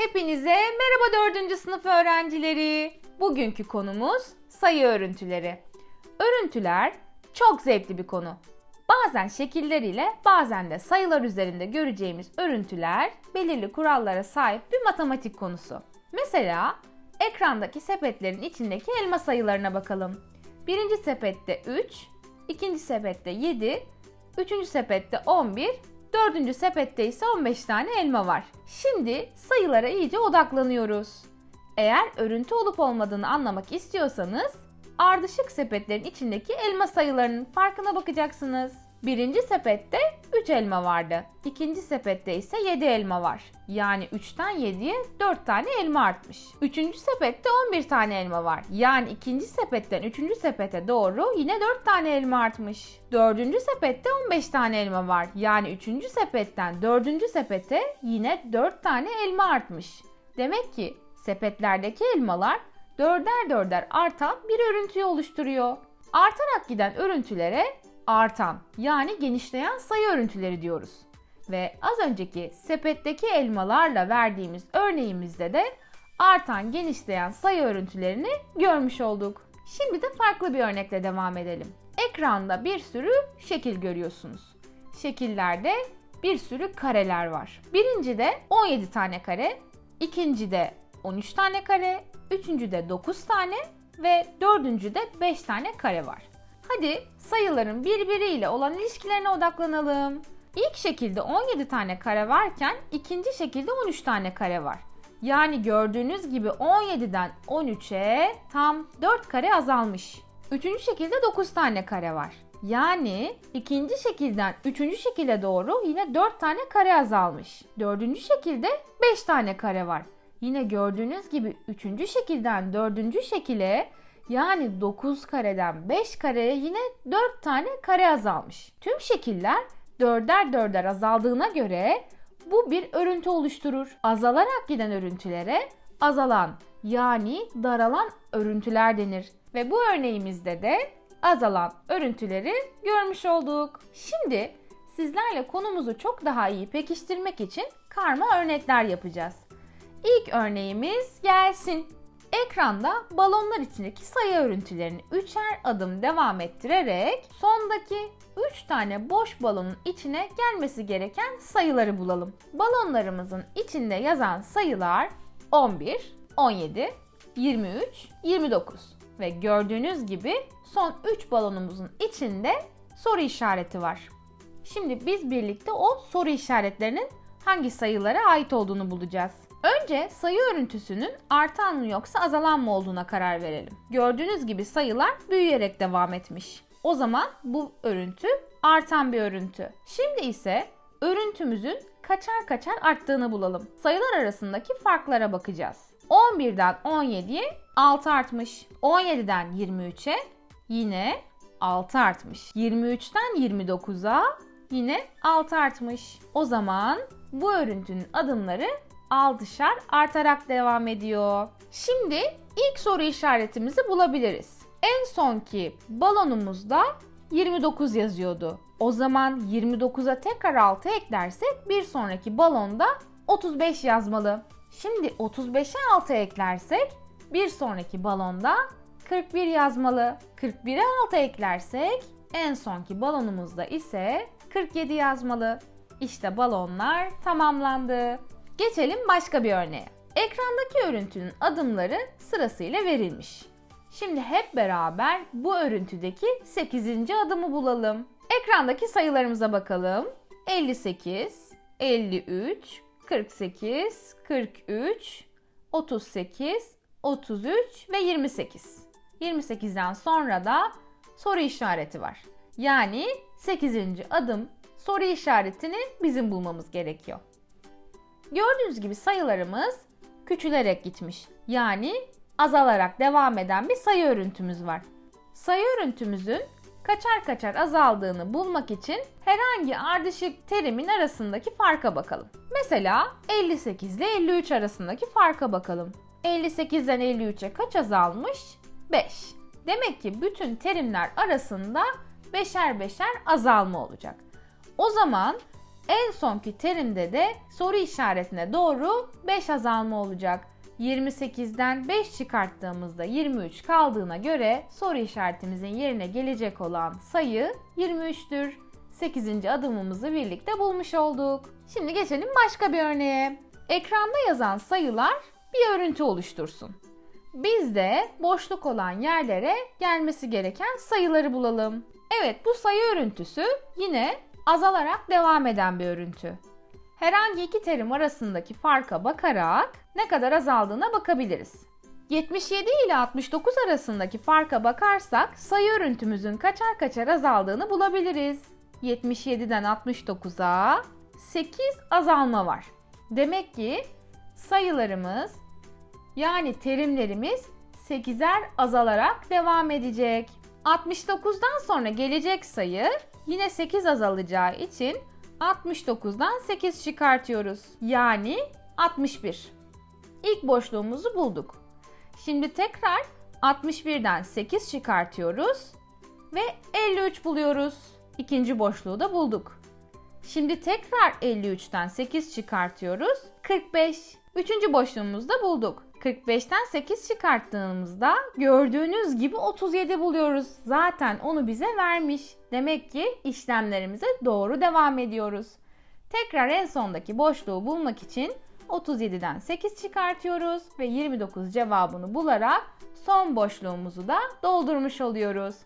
Hepinize merhaba 4. sınıf öğrencileri. Bugünkü konumuz sayı örüntüleri. Örüntüler çok zevkli bir konu. Bazen şekilleriyle bazen de sayılar üzerinde göreceğimiz örüntüler belirli kurallara sahip bir matematik konusu. Mesela ekrandaki sepetlerin içindeki elma sayılarına bakalım. Birinci sepette 3, ikinci sepette 7, üçüncü sepette 11, dördüncü sepette ise 15 tane elma var. Şimdi sayılara iyice odaklanıyoruz. Eğer örüntü olup olmadığını anlamak istiyorsanız ardışık sepetlerin içindeki elma sayılarının farkına bakacaksınız. Birinci sepette 3 elma vardı. İkinci sepette ise 7 elma var. Yani 3'ten 7'ye 4 tane elma artmış. Üçüncü sepette 11 tane elma var. Yani ikinci sepetten üçüncü sepete doğru yine 4 tane elma artmış. Dördüncü sepette 15 tane elma var. Yani üçüncü sepetten dördüncü sepete yine 4 tane elma artmış. Demek ki sepetlerdeki elmalar dörder dörder artan bir örüntüyü oluşturuyor. Artarak giden örüntülere artan yani genişleyen sayı örüntüleri diyoruz. Ve az önceki sepetteki elmalarla verdiğimiz örneğimizde de artan genişleyen sayı örüntülerini görmüş olduk. Şimdi de farklı bir örnekle devam edelim. Ekranda bir sürü şekil görüyorsunuz. Şekillerde bir sürü kareler var. Birincide 17 tane kare, ikincide 13 tane kare, üçüncüde 9 tane ve dördüncüde 5 tane kare var. Hadi sayıların birbiriyle olan ilişkilerine odaklanalım. İlk şekilde 17 tane kare varken ikinci şekilde 13 tane kare var. Yani gördüğünüz gibi 17'den 13'e tam 4 kare azalmış. Üçüncü şekilde 9 tane kare var. Yani ikinci şekilden üçüncü şekile doğru yine 4 tane kare azalmış. Dördüncü şekilde 5 tane kare var. Yine gördüğünüz gibi üçüncü şekilden dördüncü şekile yani 9 kareden 5 kareye yine 4 tane kare azalmış. Tüm şekiller dörder dörder azaldığına göre bu bir örüntü oluşturur. Azalarak giden örüntülere azalan yani daralan örüntüler denir. Ve bu örneğimizde de azalan örüntüleri görmüş olduk. Şimdi sizlerle konumuzu çok daha iyi pekiştirmek için karma örnekler yapacağız. İlk örneğimiz gelsin. Ekranda balonlar içindeki sayı örüntülerini üçer adım devam ettirerek sondaki 3 tane boş balonun içine gelmesi gereken sayıları bulalım. Balonlarımızın içinde yazan sayılar 11, 17, 23, 29 ve gördüğünüz gibi son 3 balonumuzun içinde soru işareti var. Şimdi biz birlikte o soru işaretlerinin hangi sayılara ait olduğunu bulacağız. Önce sayı örüntüsünün artan mı yoksa azalan mı olduğuna karar verelim. Gördüğünüz gibi sayılar büyüyerek devam etmiş. O zaman bu örüntü artan bir örüntü. Şimdi ise örüntümüzün kaçar kaçar arttığını bulalım. Sayılar arasındaki farklara bakacağız. 11'den 17'ye 6 artmış. 17'den 23'e yine 6 artmış. 23'ten 29'a yine 6 artmış. O zaman bu örüntünün adımları aldışar artarak devam ediyor. Şimdi ilk soru işaretimizi bulabiliriz. En sonki balonumuzda 29 yazıyordu. O zaman 29'a tekrar 6 eklersek bir sonraki balonda 35 yazmalı. Şimdi 35'e 6 eklersek bir sonraki balonda 41 yazmalı. 41'e 6 eklersek en sonki balonumuzda ise 47 yazmalı. İşte balonlar tamamlandı. Geçelim başka bir örneğe. Ekrandaki örüntünün adımları sırasıyla verilmiş. Şimdi hep beraber bu örüntüdeki 8. adımı bulalım. Ekrandaki sayılarımıza bakalım. 58, 53, 48, 43, 38, 33 ve 28. 28'den sonra da soru işareti var. Yani 8. adım soru işaretini bizim bulmamız gerekiyor. Gördüğünüz gibi sayılarımız küçülerek gitmiş. Yani azalarak devam eden bir sayı örüntümüz var. Sayı örüntümüzün kaçar kaçar azaldığını bulmak için herhangi ardışık terimin arasındaki farka bakalım. Mesela 58 ile 53 arasındaki farka bakalım. 58'den 53'e kaç azalmış? 5. Demek ki bütün terimler arasında beşer beşer azalma olacak. O zaman En sonki terimde de soru işaretine doğru 5 azalma olacak. 28'den 5 çıkarttığımızda 23 kaldığına göre soru işaretimizin yerine gelecek olan sayı 23'tür. 8. adımımızı birlikte bulmuş olduk. Şimdi geçelim başka bir örneğe. Ekranda yazan sayılar bir örüntü oluştursun. Biz de boşluk olan yerlere gelmesi gereken sayıları bulalım. Evet bu sayı örüntüsü yine azalarak devam eden bir örüntü. Herhangi iki terim arasındaki farka bakarak ne kadar azaldığına bakabiliriz. 77 ile 69 arasındaki farka bakarsak sayı örüntümüzün kaçar kaçar azaldığını bulabiliriz. 77'den 69'a 8 azalma var. Demek ki sayılarımız yani terimlerimiz 8'er azalarak devam edecek. 69'dan sonra gelecek sayı yine 8 azalacağı için 69'dan 8 çıkartıyoruz. Yani 61. İlk boşluğumuzu bulduk. Şimdi tekrar 61'den 8 çıkartıyoruz ve 53 buluyoruz. İkinci boşluğu da bulduk. Şimdi tekrar 53'ten 8 çıkartıyoruz. 45. Üçüncü boşluğumuzu da bulduk. 45'ten 8 çıkarttığımızda gördüğünüz gibi 37 buluyoruz. Zaten onu bize vermiş. Demek ki işlemlerimize doğru devam ediyoruz. Tekrar en sondaki boşluğu bulmak için 37'den 8 çıkartıyoruz ve 29 cevabını bularak son boşluğumuzu da doldurmuş oluyoruz.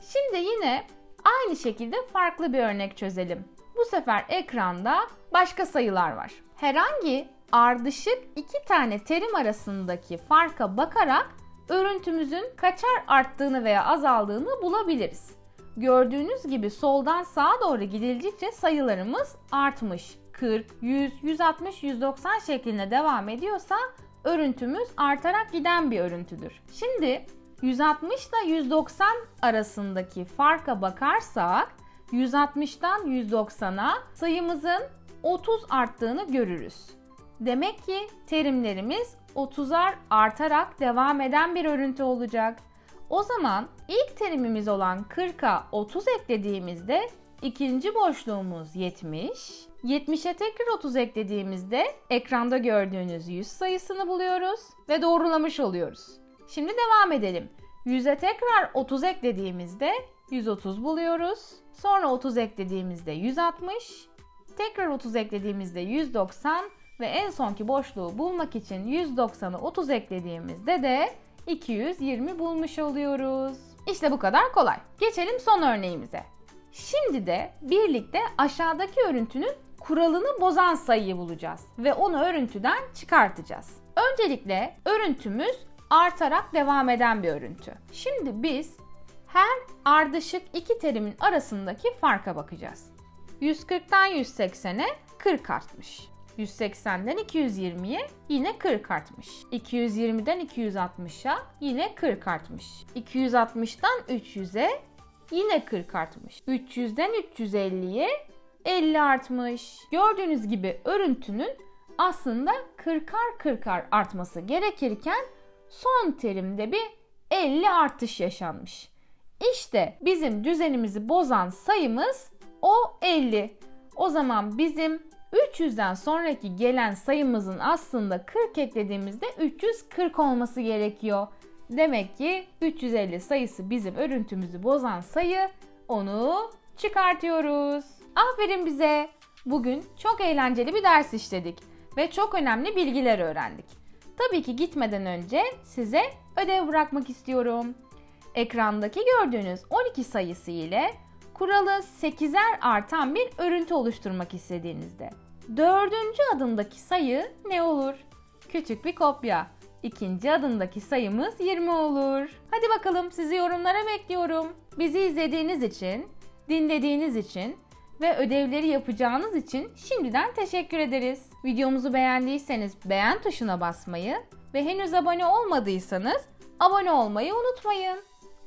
Şimdi yine aynı şekilde farklı bir örnek çözelim. Bu sefer ekranda başka sayılar var. Herhangi ardışık iki tane terim arasındaki farka bakarak örüntümüzün kaçar arttığını veya azaldığını bulabiliriz. Gördüğünüz gibi soldan sağa doğru gidildikçe sayılarımız artmış. 40, 100, 160, 190 şeklinde devam ediyorsa örüntümüz artarak giden bir örüntüdür. Şimdi 160 ile 190 arasındaki farka bakarsak 160'dan 190'a sayımızın 30 arttığını görürüz. Demek ki terimlerimiz 30'ar artarak devam eden bir örüntü olacak. O zaman ilk terimimiz olan 40'a 30 eklediğimizde ikinci boşluğumuz 70. 70'e tekrar 30 eklediğimizde ekranda gördüğünüz 100 sayısını buluyoruz ve doğrulamış oluyoruz. Şimdi devam edelim. 100'e tekrar 30 eklediğimizde 130 buluyoruz. Sonra 30 eklediğimizde 160. Tekrar 30 eklediğimizde 190 ve en sonki boşluğu bulmak için 190'ı 30 eklediğimizde de 220 bulmuş oluyoruz. İşte bu kadar kolay. Geçelim son örneğimize. Şimdi de birlikte aşağıdaki örüntünün kuralını bozan sayıyı bulacağız ve onu örüntüden çıkartacağız. Öncelikle örüntümüz artarak devam eden bir örüntü. Şimdi biz her ardışık iki terimin arasındaki farka bakacağız. 140'tan 180'e 40 artmış. 180'den 220'ye yine 40 artmış. 220'den 260'a yine 40 artmış. 260'dan 300'e yine 40 artmış. 300'den 350'ye 50 artmış. Gördüğünüz gibi örüntünün aslında 40'ar 40'ar artması gerekirken son terimde bir 50 artış yaşanmış. İşte bizim düzenimizi bozan sayımız o 50. O zaman bizim 300'den sonraki gelen sayımızın aslında 40 eklediğimizde 340 olması gerekiyor. Demek ki 350 sayısı bizim örüntümüzü bozan sayı. Onu çıkartıyoruz. Aferin bize. Bugün çok eğlenceli bir ders işledik ve çok önemli bilgiler öğrendik. Tabii ki gitmeden önce size ödev bırakmak istiyorum. Ekrandaki gördüğünüz 12 sayısı ile kuralı 8'er artan bir örüntü oluşturmak istediğinizde dördüncü adımdaki sayı ne olur? Küçük bir kopya. İkinci adımdaki sayımız 20 olur. Hadi bakalım sizi yorumlara bekliyorum. Bizi izlediğiniz için, dinlediğiniz için ve ödevleri yapacağınız için şimdiden teşekkür ederiz. Videomuzu beğendiyseniz beğen tuşuna basmayı ve henüz abone olmadıysanız abone olmayı unutmayın.